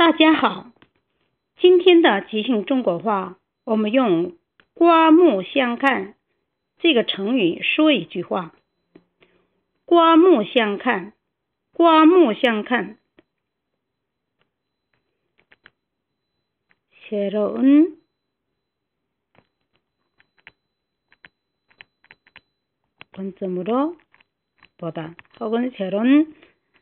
大家好，今天的即兴中国话，我们用“刮目相看”这个成语说一句话。刮目相看，刮目相看。새로운관점으로보다혹은새로운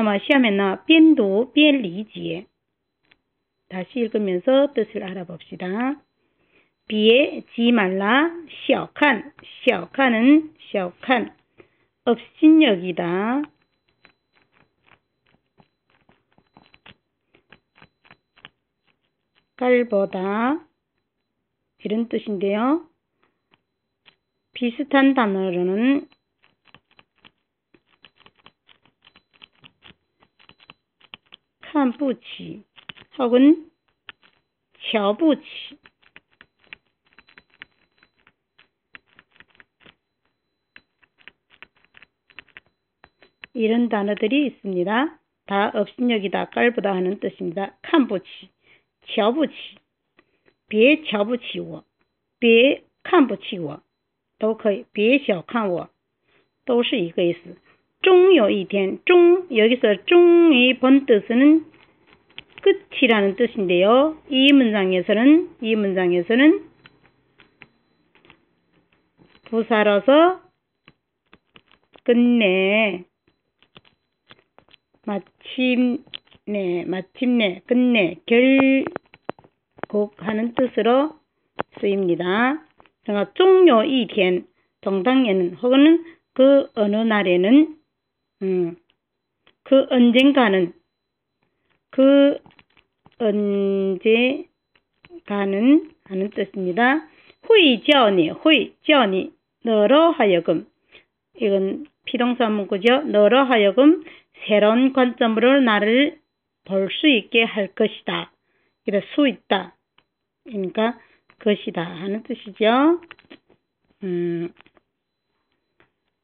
那么下面呢，边读边理解。다시읽으면서뜻을알아봅시다别지말라小看小看은小看업신여기다 깔보다 이런 뜻인데요. 비슷한 단어로는 칸부치 혹은 瞧不起 이런 단어들이 있습니다. 다 업신여기다 깔보다 하는 뜻입니다. 칸부치, 瞧不起, 别瞧不起我,别看不起我,都可以,别小看我,都是一个意思. 종요一天, 종 여기서 종이 본 뜻은 끝이라는 뜻인데요. 이 문장에서는 이 문장에서는 부사로서 끝내 마침내 마침내 끝내 결국 하는 뜻으로 쓰입니다. 그러니까 종요 이텐 정당에는 혹은 그 어느 날에는 음. 그 언젠가는 그 언제가는 하는 뜻입니다. 후이지어니 후이지어니 너로 하여금 이건 피동사 문구죠. 너로 하여금 새로운 관점으로 나를 볼 수 있게 할 것이다. 이래 수 있다. 그러니까 것이다 하는 뜻이죠. 음.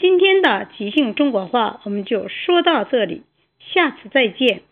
今天的即兴中国话我们就说到这里，下次再见。